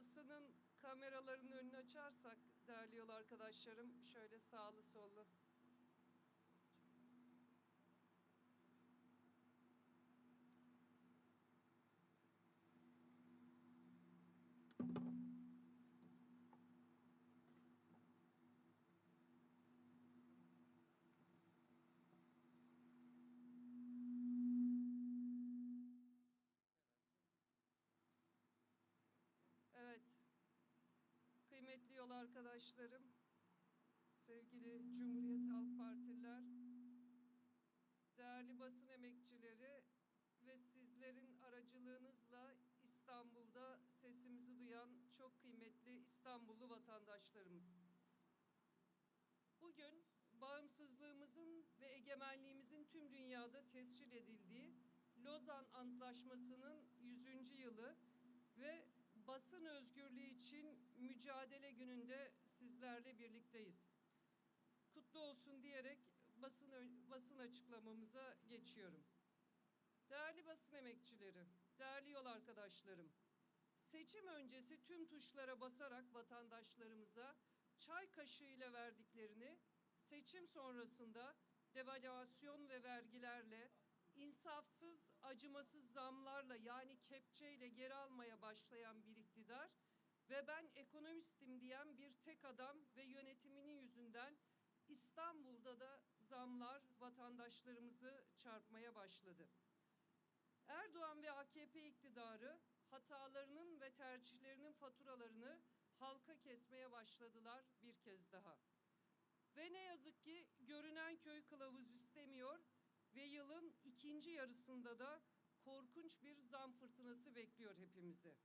basının kameralarının önünü açarsak değerli yol arkadaşlarım şöyle sağlı sollu. Evet. Kıymetli yol arkadaşlarım, sevgili Cumhuriyet Halk Partililer, değerli basın emekçileri ve sizlerin aracılığınızla İstanbul'da sesimizi duyan çok kıymetli İstanbullu vatandaşlarımız. Bugün bağımsızlığımızın ve egemenliğimizin tüm dünyada tescil edildiği Lozan Antlaşması'nın 100. yılı ve basın özgürlüğü için mücadele gününde sizlerle birlikteyiz. Kutlu olsun diyerek basın basın açıklamamıza geçiyorum. Değerli basın emekçileri, değerli yol arkadaşlarım, seçim öncesi tüm tuşlara basarak vatandaşlarımıza çay kaşığıyla verdiklerini, seçim sonrasında devalüasyon ve vergilerle, insafsız, acımasız zamlarla yani kepçeyle geri almaya başlayan bir iktidar ve ben ekonomistim diyen bir tek adam ve yönetiminin yüzünden İstanbul'da da zamlar vatandaşlarımızı çarpmaya başladı. Erdoğan ve AKP iktidarı hatalarının ve tercihlerinin faturalarını halka kesmeye başladılar bir kez daha. Ve ne yazık ki görünen köy kılavuz istemiyor ve yılın ikinci yarısında da korkunç bir zam fırtınası bekliyor hepimizi.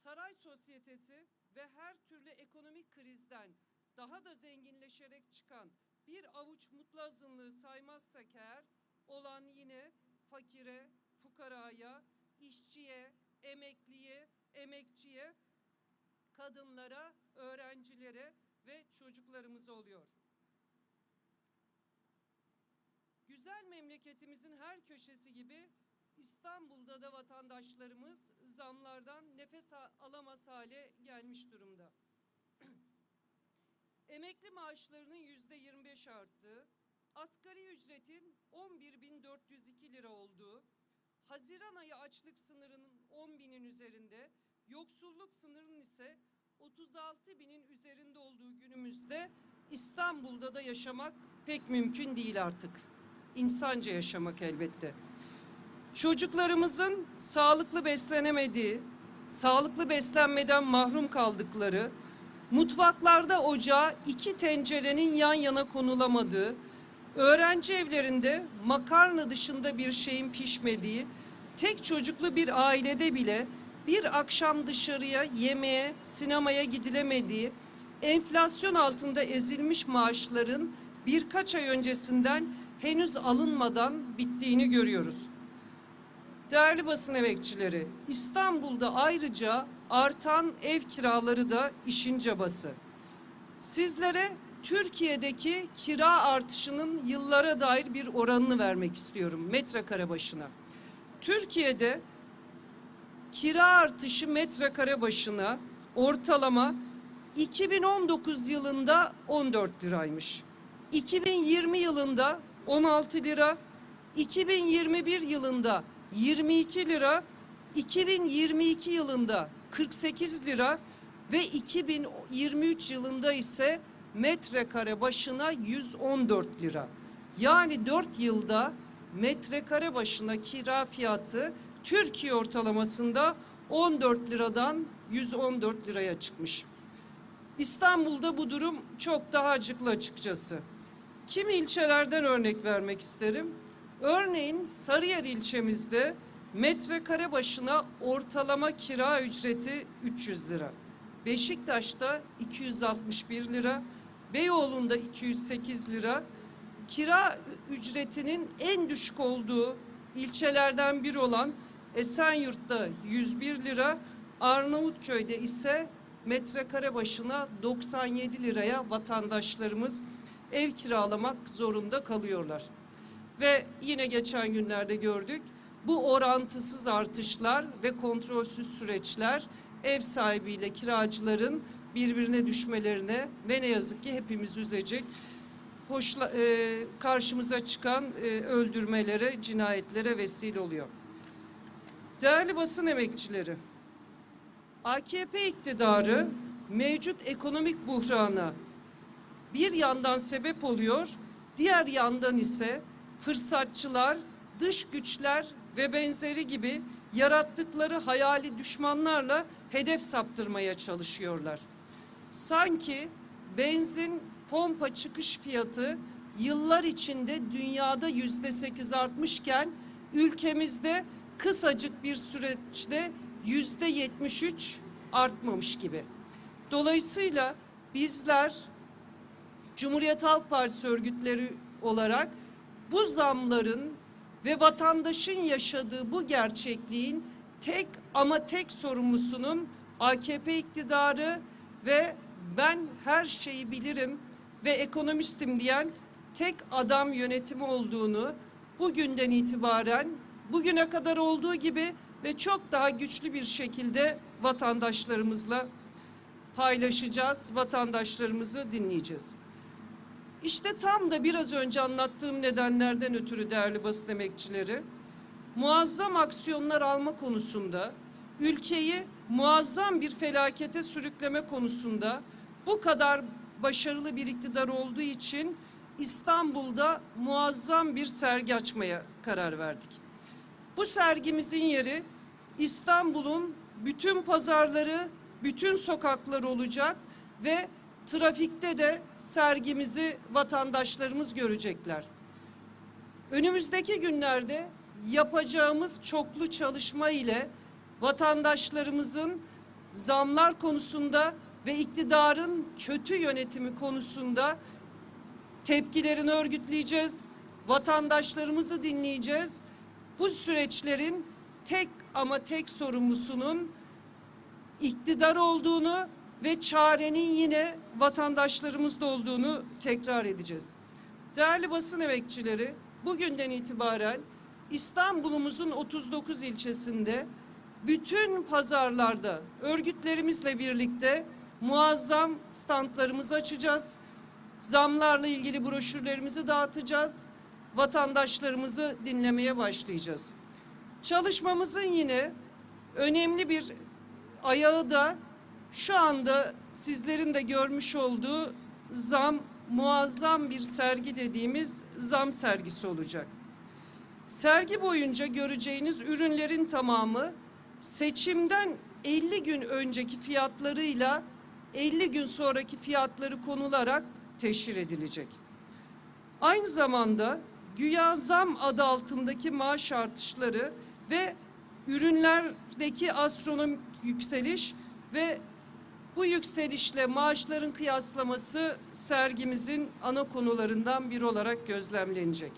Saray sosyetesi ve her türlü ekonomik krizden daha da zenginleşerek çıkan bir avuç mutlu azınlığı saymazsak eğer olan yine fakire, fukaraya, işçiye, emekliye, emekçiye, kadınlara, öğrencilere ve çocuklarımız oluyor. Güzel memleketimizin her köşesi gibi İstanbul'da da vatandaşlarımız zamlardan nefes alamaz hale gelmiş durumda. Emekli maaşlarının yüzde 25 arttığı, asgari ücretin 11.402 lira olduğu, Haziran ayı açlık sınırının 10 binin üzerinde, yoksulluk sınırının ise 36 binin üzerinde olduğu günümüzde İstanbul'da da yaşamak pek mümkün değil artık. İnsanca yaşamak elbette. Çocuklarımızın sağlıklı beslenemediği, sağlıklı beslenmeden mahrum kaldıkları, mutfaklarda ocağa iki tencerenin yan yana konulamadığı, öğrenci evlerinde makarna dışında bir şeyin pişmediği, tek çocuklu bir ailede bile bir akşam dışarıya yemeğe, sinemaya gidilemediği, enflasyon altında ezilmiş maaşların birkaç ay öncesinden henüz alınmadan bittiğini görüyoruz. Değerli basın emekçileri, İstanbul'da ayrıca artan ev kiraları da işin cabası. Sizlere Türkiye'deki kira artışının yıllara dair bir oranını vermek istiyorum metrekare başına. Türkiye'de kira artışı metrekare başına ortalama 2019 yılında 14 liraymış. 2020 yılında 16 lira, 2021 yılında 22 lira, 2022 yılında 48 lira ve 2023 yılında ise metrekare başına 114 lira. Yani 4 yılda metrekare başına kira fiyatı Türkiye ortalamasında 14 liradan 114 liraya çıkmış. İstanbul'da bu durum çok daha acıklı açıkçası. Kimi ilçelerden örnek vermek isterim. Örneğin Sarıyer ilçemizde metrekare başına ortalama kira ücreti 300 lira. Beşiktaş'ta 261 lira, Beyoğlu'nda 208 lira. Kira ücretinin en düşük olduğu ilçelerden biri olan Esenyurt'ta 101 lira, Arnavutköy'de ise metrekare başına 97 liraya vatandaşlarımız ev kiralamak zorunda kalıyorlar. Ve yine geçen günlerde gördük bu orantısız artışlar ve kontrolsüz süreçler ev sahibiyle kiracıların birbirine düşmelerine ve ne yazık ki hepimiz üzecek hoşla, e, karşımıza çıkan e, öldürmelere, cinayetlere vesile oluyor. Değerli basın emekçileri, AKP iktidarı mevcut ekonomik buhrana bir yandan sebep oluyor, diğer yandan ise fırsatçılar, dış güçler ve benzeri gibi yarattıkları hayali düşmanlarla hedef saptırmaya çalışıyorlar. Sanki benzin pompa çıkış fiyatı yıllar içinde dünyada yüzde sekiz artmışken ülkemizde kısacık bir süreçte yüzde yetmiş üç artmamış gibi. Dolayısıyla bizler Cumhuriyet Halk Partisi örgütleri olarak bu zamların ve vatandaşın yaşadığı bu gerçekliğin tek ama tek sorumlusunun AKP iktidarı ve ben her şeyi bilirim ve ekonomistim diyen tek adam yönetimi olduğunu bugünden itibaren bugüne kadar olduğu gibi ve çok daha güçlü bir şekilde vatandaşlarımızla paylaşacağız, vatandaşlarımızı dinleyeceğiz. İşte tam da biraz önce anlattığım nedenlerden ötürü değerli basın emekçileri, muazzam aksiyonlar alma konusunda, ülkeyi muazzam bir felakete sürükleme konusunda bu kadar başarılı bir iktidar olduğu için İstanbul'da muazzam bir sergi açmaya karar verdik. Bu sergimizin yeri İstanbul'un bütün pazarları, bütün sokakları olacak ve trafikte de sergimizi vatandaşlarımız görecekler. Önümüzdeki günlerde yapacağımız çoklu çalışma ile vatandaşlarımızın zamlar konusunda ve iktidarın kötü yönetimi konusunda tepkilerini örgütleyeceğiz. Vatandaşlarımızı dinleyeceğiz. Bu süreçlerin tek ama tek sorumlusunun iktidar olduğunu ve çarenin yine vatandaşlarımızda olduğunu tekrar edeceğiz. Değerli basın emekçileri, bugünden itibaren İstanbul'umuzun 39 ilçesinde bütün pazarlarda örgütlerimizle birlikte muazzam standlarımızı açacağız. Zamlarla ilgili broşürlerimizi dağıtacağız. Vatandaşlarımızı dinlemeye başlayacağız. Çalışmamızın yine önemli bir ayağı da şu anda sizlerin de görmüş olduğu zam muazzam bir sergi dediğimiz zam sergisi olacak. Sergi boyunca göreceğiniz ürünlerin tamamı seçimden 50 gün önceki fiyatlarıyla 50 gün sonraki fiyatları konularak teşhir edilecek. Aynı zamanda güya zam adı altındaki maaş artışları ve ürünlerdeki astronomik yükseliş ve bu yükselişle maaşların kıyaslaması sergimizin ana konularından biri olarak gözlemlenecek.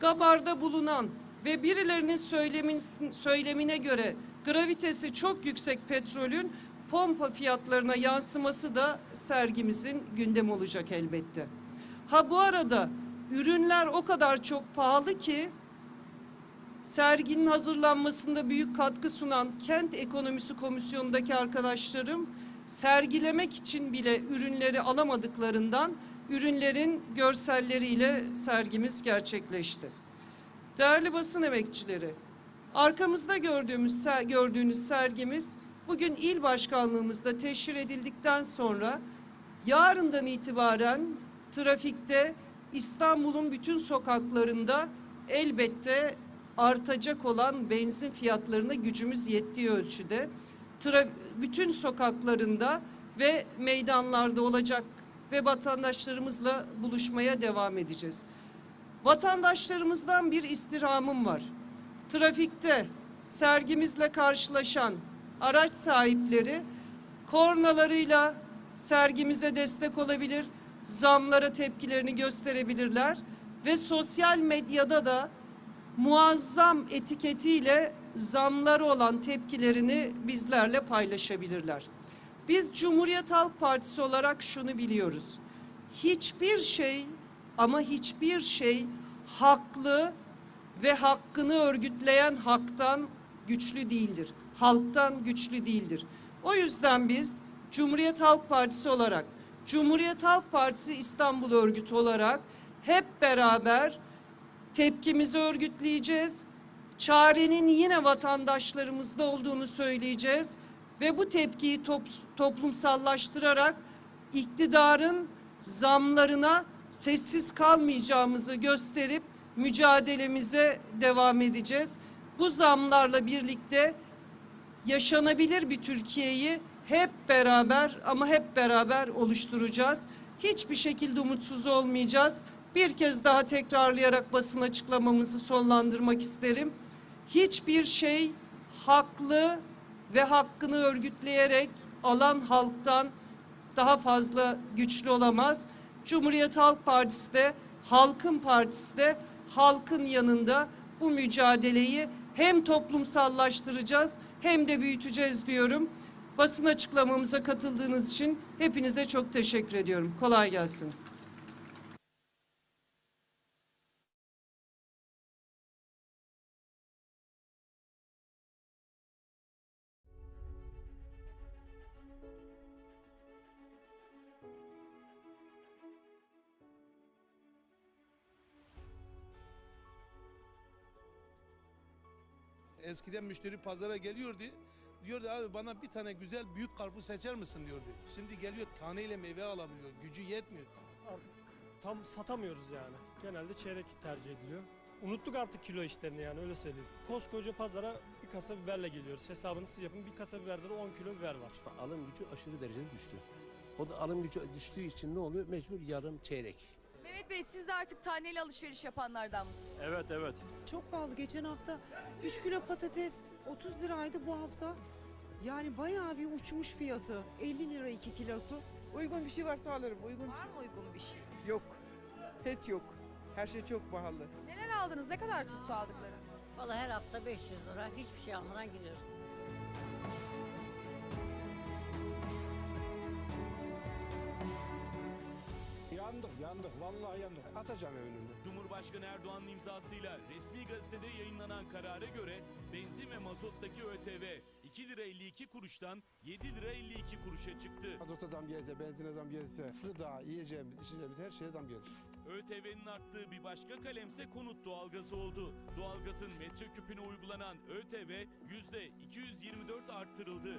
Gabar'da bulunan ve birilerinin söylemin, söylemine göre gravitesi çok yüksek petrolün pompa fiyatlarına yansıması da sergimizin gündem olacak elbette. Ha bu arada ürünler o kadar çok pahalı ki serginin hazırlanmasında büyük katkı sunan Kent Ekonomisi Komisyonu'ndaki arkadaşlarım sergilemek için bile ürünleri alamadıklarından ürünlerin görselleriyle sergimiz gerçekleşti. Değerli basın emekçileri, arkamızda gördüğümüz gördüğünüz sergimiz bugün il başkanlığımızda teşhir edildikten sonra yarından itibaren trafikte İstanbul'un bütün sokaklarında elbette artacak olan benzin fiyatlarına gücümüz yettiği ölçüde bütün sokaklarında ve meydanlarda olacak ve vatandaşlarımızla buluşmaya devam edeceğiz. Vatandaşlarımızdan bir istirhamım var. Trafikte sergimizle karşılaşan araç sahipleri kornalarıyla sergimize destek olabilir, zamlara tepkilerini gösterebilirler ve sosyal medyada da muazzam etiketiyle zamları olan tepkilerini bizlerle paylaşabilirler. Biz Cumhuriyet Halk Partisi olarak şunu biliyoruz. Hiçbir şey ama hiçbir şey haklı ve hakkını örgütleyen haktan güçlü değildir. Halktan güçlü değildir. O yüzden biz Cumhuriyet Halk Partisi olarak, Cumhuriyet Halk Partisi İstanbul Örgütü olarak hep beraber tepkimizi örgütleyeceğiz. Çarenin yine vatandaşlarımızda olduğunu söyleyeceğiz ve bu tepkiyi top- toplumsallaştırarak iktidarın zamlarına sessiz kalmayacağımızı gösterip mücadelemize devam edeceğiz. Bu zamlarla birlikte yaşanabilir bir Türkiye'yi hep beraber ama hep beraber oluşturacağız. Hiçbir şekilde umutsuz olmayacağız. Bir kez daha tekrarlayarak basın açıklamamızı sonlandırmak isterim. Hiçbir şey haklı ve hakkını örgütleyerek alan halktan daha fazla güçlü olamaz. Cumhuriyet Halk Partisi de, Halkın Partisi de halkın yanında bu mücadeleyi hem toplumsallaştıracağız hem de büyüteceğiz diyorum. Basın açıklamamıza katıldığınız için hepinize çok teşekkür ediyorum. Kolay gelsin. Eskiden müşteri pazara geliyordu. Diyordu abi bana bir tane güzel büyük karpuz seçer misin diyordu. Şimdi geliyor taneyle meyve alabiliyor. Gücü yetmiyor. artık tam satamıyoruz yani. Genelde çeyrek tercih ediliyor. Unuttuk artık kilo işlerini yani öyle söyleyeyim. Koskoca pazara bir kasa biberle geliyoruz. Hesabını siz yapın. Bir kasa biberde de 10 kilo biber var. alım gücü aşırı derecede düştü. O da alım gücü düştüğü için ne oluyor? Mecbur yarım çeyrek. Mehmet Bey siz de artık taneli alışveriş yapanlardan mısınız? Evet evet. Çok pahalı. Geçen hafta 3 kilo patates 30 liraydı bu hafta. Yani bayağı bir uçmuş fiyatı. 50 lira 2 kilosu. Uygun bir şey varsa alırım. Uygun bir Var mı uygun bir şey? şey yok. Hiç yok. Her şey çok pahalı. Neler aldınız? Ne kadar tuttu aldıkların? Vallahi her hafta 500 lira hiçbir şey almadan gidiyoruz. Yandık yandık vallahi yandık. Atacağım evin Cumhurbaşkanı Erdoğan'ın imzasıyla resmi gazetede yayınlanan karara göre benzin ve mazottaki ÖTV 2 lira 52 kuruştan 7 lira 52 kuruşa çıktı. Mazota zam gelse, benzine zam gelse, gıda, yiyeceğimiz, içeceğimiz her şeye zam gelir. ÖTV'nin arttığı bir başka kalemse konut doğalgazı oldu. Doğalgazın metreküpüne uygulanan ÖTV %224 arttırıldı.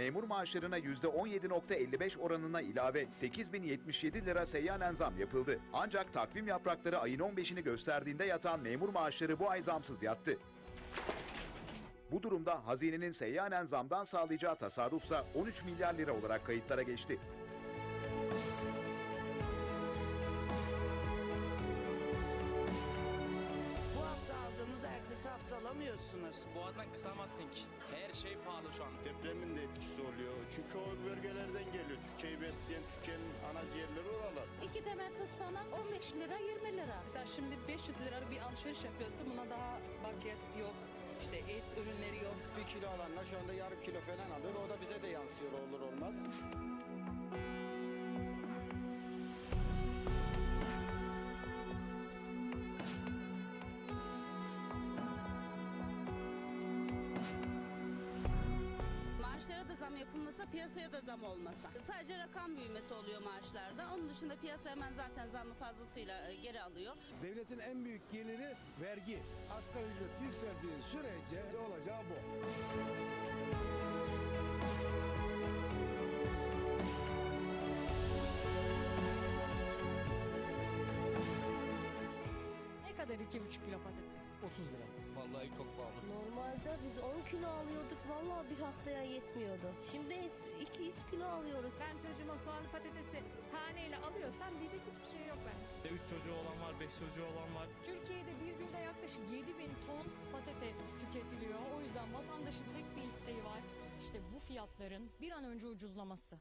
Memur maaşlarına %17.55 oranına ilave 8077 lira seyyanen zam yapıldı. Ancak takvim yaprakları ayın 15'ini gösterdiğinde yatan memur maaşları bu ay zamsız yattı. Bu durumda hazinenin seyyanen zamdan sağlayacağı tasarrufsa 13 milyar lira olarak kayıtlara geçti. Boğazdan kısamazsın ki. Her şey pahalı şu an. Depremin de etkisi oluyor. Çünkü o bölgelerden geliyor. Türkiye'yi besleyen Türkiye'nin ana ciğerleri oralar. İki temel ıspanak 15 lira 20 lira. Mesela şimdi 500 lira bir alışveriş yapıyorsa buna daha baket yok. İşte et ürünleri yok. Bir kilo alanlar şu anda yarım kilo falan alıyor. O da bize de yansıyor olur olmaz. Zam yapılmasa piyasaya da zam olmasa. Sadece rakam büyümesi oluyor maaşlarda. Onun dışında piyasa hemen zaten zammı fazlasıyla e, geri alıyor. Devletin en büyük geliri vergi. Asgari ücret yükseldiği sürece olacağı bu. Ne kadar 2,5 kilo patates? 30 lira. Vallahi biz 10 kilo alıyorduk vallahi bir haftaya yetmiyordu. Şimdi 200 kilo alıyoruz. Ben çocuğuma soğanlı patatesi taneyle alıyorsam diyecek hiçbir şey yok bence. 3 çocuğu olan var, 5 çocuğu olan var. Türkiye'de bir günde yaklaşık 7 bin ton patates tüketiliyor. O yüzden vatandaşın tek bir isteği var. İşte bu fiyatların bir an önce ucuzlaması.